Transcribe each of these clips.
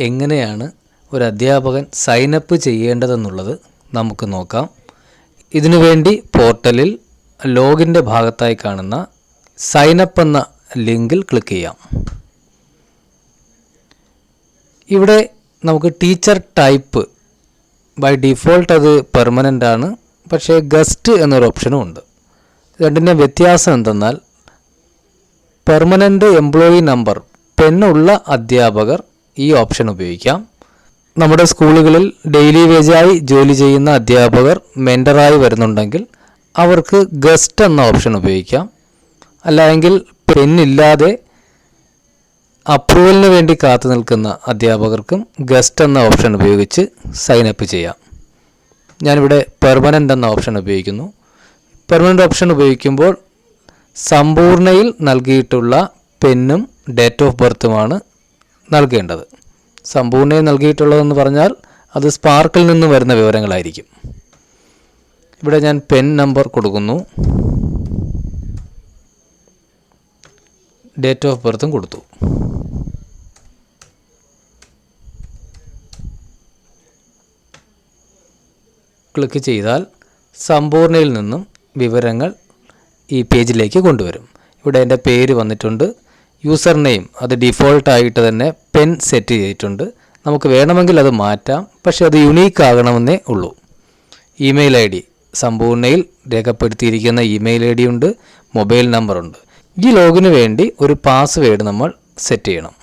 എങ്ങനെയാണ് ഒരു അധ്യാപകൻ സൈനപ്പ് ചെയ്യേണ്ടതെന്നുള്ളത് നമുക്ക് നോക്കാം. ഇതിനുവേണ്ടി പോർട്ടലിൽ ലോഗിന്റെ ഭാഗത്തായി കാണുന്ന സൈനപ്പ് എന്ന ലിങ്കിൽ ക്ലിക്ക് ചെയ്യാം. ഇവിടെ നമുക്ക് ടീച്ചർ ടൈപ്പ് ബൈ ഡിഫോൾട്ട് അത് പെർമനന്റ് ആണ്. പക്ഷേ ഗസ്റ്റ് എന്നൊരു ഓപ്ഷനും ഉണ്ട്. രണ്ടിന്റെ വ്യത്യാസം എന്തെന്നാൽ പെർമനന്റ് എംപ്ലോയി നമ്പർ പെണ്ണുള്ള അധ്യാപകർ ഈ ഓപ്ഷൻ ഉപയോഗിക്കാം. നമ്മുടെ സ്കൂളുകളിൽ ഡെയിലി വേജായി ജോലി ചെയ്യുന്ന അധ്യാപകർ മെന്ററായി വരുന്നുണ്ടെങ്കിൽ അവർക്ക് ഗസ്റ്റ് എന്ന ഓപ്ഷൻ ഉപയോഗിക്കാം. അല്ലെങ്കിൽ പെന്നില്ലാതെ അപ്രൂവലിന് വേണ്ടി കാത്തു നിൽക്കുന്ന അധ്യാപകർക്കും ഗസ്റ്റ് എന്ന ഓപ്ഷൻ ഉപയോഗിച്ച് സൈൻ അപ്പ് ചെയ്യാം. ഞാനിവിടെ പെർമനന്റ് എന്ന ഓപ്ഷൻ ഉപയോഗിക്കുന്നു. പെർമനന്റ് ഓപ്ഷൻ ഉപയോഗിക്കുമ്പോൾ സമ്പൂർണയിൽ നൽകിയിട്ടുള്ള പെന്നും ഡേറ്റ് ഓഫ് ബർത്തുമാണ് നൽകേണ്ടത്. സമ്പൂർണയും നൽകിയിട്ടുള്ളതെന്ന് പറഞ്ഞാൽ അത് സ്പാർക്കിൽ നിന്ന് വരുന്ന വിവരങ്ങളായിരിക്കും. ഇവിടെ ഞാൻ പെൻ നമ്പർ കൊടുക്കുന്നു. ഡേറ്റ് ഓഫ് ബർത്തും കൊടുത്തു. ക്ലിക്ക് ചെയ്താൽ സമ്പൂർണയിൽ നിന്നും വിവരങ്ങൾ ഈ പേജിലേക്ക് കൊണ്ടുവരും. ഇവിടെ എന്റെ പേര് വന്നിട്ടുണ്ട്. യൂസർ നെയിം അത് ഡിഫോൾട്ട് ആയിട്ട് തന്നെ പെൻ സെറ്റ് ചെയ്തിട്ടുണ്ട്. നമുക്ക് വേണമെങ്കിൽ അത് മാറ്റാം. പക്ഷേ അത് യുണീക്ക് ആകണമെന്നേ ഉള്ളൂ. Email I D. സമ്പൂർണയിൽ രേഖപ്പെടുത്തിയിരിക്കുന്ന ഇമെയിൽ ഐ ഡി ഉണ്ട് മൊബൈൽ നമ്പറുണ്ട് ഈ ലോഗിന് വേണ്ടി ഒരു പാസ്വേഡ് നമ്മൾ സെറ്റ് ചെയ്യണം.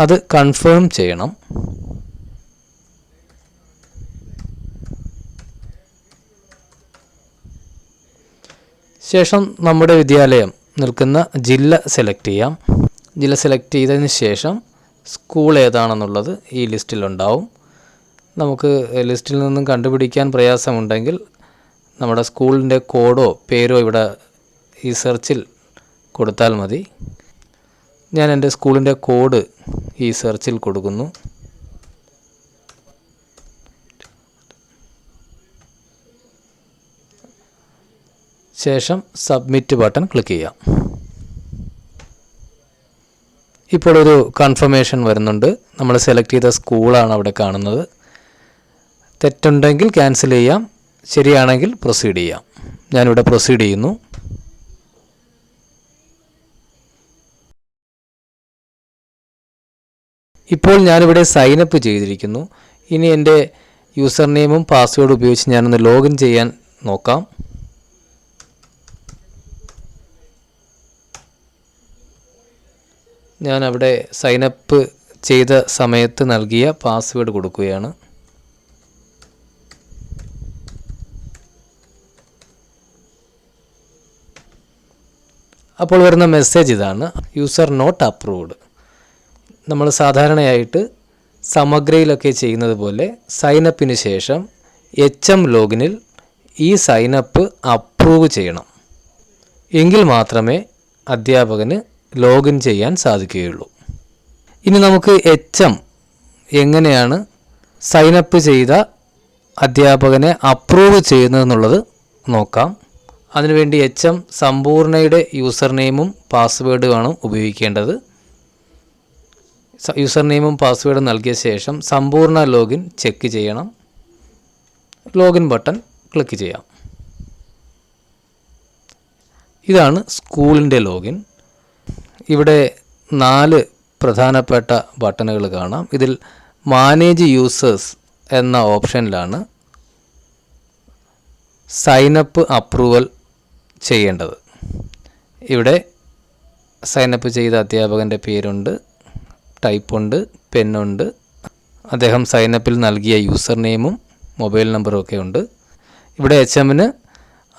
അത് കൺഫേം ചെയ്യണം. ശേഷം നമ്മുടെ വിദ്യാലയം. നിൽക്കുന്ന ജില്ല സെലക്ട് ചെയ്യാം. ജില്ല സെലക്ട് ചെയ്തതിന് ശേഷം സ്കൂൾ ഏതാണെന്നുള്ളത് ഈ ലിസ്റ്റിലുണ്ടാവും നമുക്ക് ലിസ്റ്റിൽ നിന്നും കണ്ടുപിടിക്കാൻ പ്രയാസമുണ്ടെങ്കിൽ നമ്മുടെ സ്കൂളിന്റെ കോഡോ പേരോ ഇവിടെ ഈ സെർച്ചിൽ കൊടുത്താൽ മതി. ഞാൻ എന്റെ സ്കൂളിന്റെ കോഡ് ഈ സെർച്ചിൽ കൊടുക്കുന്നു. ശേഷം സബ്മിറ്റ് ബട്ടൺ ക്ലിക്ക് ചെയ്യാം ഇപ്പോൾ ഒരു കൺഫർമേഷൻ വരുന്നുണ്ട്. നമ്മൾ സെലക്ട് ചെയ്ത സ്കൂളാണ് അവിടെ കാണുന്നത്. തെറ്റുണ്ടെങ്കിൽ ക്യാൻസൽ ചെയ്യാം. ശരിയാണെങ്കിൽ പ്രൊസീഡ് ചെയ്യാം. ഞാനിവിടെ പ്രൊസീഡ് ചെയ്യുന്നു. ഇപ്പോൾ ഞാനിവിടെ സൈനപ്പ് ചെയ്തിരിക്കുന്നു. ഇനി എന്റെ യൂസർ നെയിമും പാസ്വേഡും ഉപയോഗിച്ച് ഞാനൊന്ന് ലോഗിൻ ചെയ്യാൻ നോക്കാം. ഞാൻ അവിടെ സൈനപ്പ് ചെയ്ത സമയത്ത് നൽകിയ പാസ്വേഡ് കൊടുക്കുകയാണ്. അപ്പോൾ വരുന്ന മെസ്സേജ് ഇതാണ് യൂസർ നോട്ട് അപ്രൂവ്ഡ് നമ്മൾ സാധാരണയായിട്ട് സമഗ്രയിലൊക്കെ ചെയ്യുന്നത് പോലെ സൈനപ്പിന് ശേഷം എച്ച് എം ലോഗിനിൽ ഈ സൈനപ്പ് അപ്രൂവ് ചെയ്യണം. എങ്കിൽ മാത്രമേ അധ്യാപകന് ലോഗിൻ ചെയ്യാൻ സാധിക്കുകയുള്ളൂ. ഇനി നമുക്ക് എച്ച് എം എങ്ങനെയാണ് സൈനപ്പ് ചെയ്ത അധ്യാപകനെ അപ്രൂവ് ചെയ്യുന്നതെന്നുള്ളത് നോക്കാം. അതിനുവേണ്ടി എച്ച് എം സമ്പൂർണയുടെ യൂസർ നെയിമും പാസ്വേഡുമാണ് ഉപയോഗിക്കേണ്ടത്. യൂസർ നെയിമും പാസ്വേഡും നൽകിയ ശേഷം സമ്പൂർണ ലോഗിൻ ചെക്ക് ചെയ്യണം. ലോഗിൻ ബട്ടൺ ക്ലിക്ക് ചെയ്യാം. ഇതാണ് സ്കൂളിന്റെ ലോഗിൻ ഇവിടെ നാല് പ്രധാനപ്പെട്ട ബട്ടണുകൾ കാണാം. ഇതിൽ മാനേജ് യൂസേഴ്സ് എന്ന ഓപ്ഷനിലാണ് സൈനപ്പ് അപ്രൂവൽ ചെയ്യേണ്ടത്. ഇവിടെ സൈനപ്പ് ചെയ്ത അധ്യാപകന്റെ പേരുണ്ട് ടൈപ്പുണ്ട് പെന്നുണ്ട് അദ്ദേഹം സൈനപ്പിൽ നൽകിയ യൂസർ നെയിമും മൊബൈൽ നമ്പറും ഒക്കെ ഉണ്ട്. ഇവിടെ എച്ച് എമ്മിന്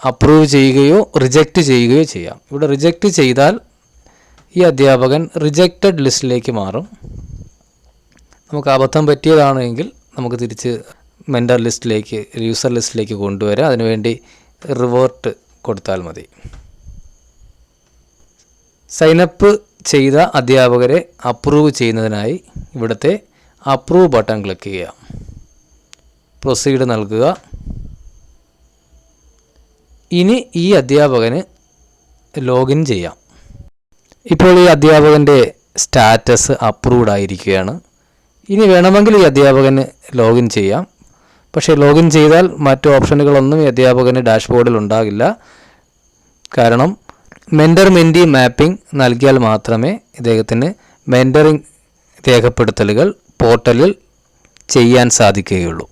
അപ്രൂവ് ചെയ്യുകയോ റിജക്റ്റ് ചെയ്യുകയോ ചെയ്യാം. ഇവിടെ റിജക്റ്റ് ചെയ്താൽ ഈ അധ്യാപകൻ റിജക്റ്റഡ് ലിസ്റ്റിലേക്ക് മാറും. നമുക്ക് അബദ്ധം പറ്റിയതാണെങ്കിൽ നമുക്ക് തിരിച്ച് മെന്റർ ലിസ്റ്റിലേക്ക് യൂസർ ലിസ്റ്റിലേക്ക് കൊണ്ടുവരാം. അതിനുവേണ്ടി റിവേർട്ട് കൊടുത്താൽ മതി. സൈനപ്പ് ചെയ്ത അധ്യാപകരെ അപ്രൂവ് ചെയ്യുന്നതിനായി ഇവിടുത്തെ അപ്രൂവ് ബട്ടൺ ക്ലിക്ക് ചെയ്യുക. പ്രൊസീഡ് നൽകുക. ഇനി ഈ അധ്യാപകന് ലോഗിൻ ചെയ്യാം. ഇപ്പോൾ ഈ അധ്യാപകന്റെ സ്റ്റാറ്റസ് അപ്രൂവ്ഡ് ആയിരിക്കുകയാണ്. ഇനി വേണമെങ്കിൽ ഈ അധ്യാപകന് ലോഗിൻ ചെയ്യാം. പക്ഷേ ലോഗിൻ ചെയ്താൽ മറ്റു ഓപ്ഷനുകളൊന്നും ഈ അധ്യാപകന് ഡാഷ്ബോർഡിൽ ഉണ്ടാകില്ല. കാരണം മെന്റർ മെന്റി മാപ്പിംഗ് നൽകിയാൽ മാത്രമേ ഇദ്ദേഹത്തിന് മെന്ററിങ് രേഖപ്പെടുത്തലുകൾ പോർട്ടലിൽ ചെയ്യാൻ സാധിക്കുകയുള്ളൂ.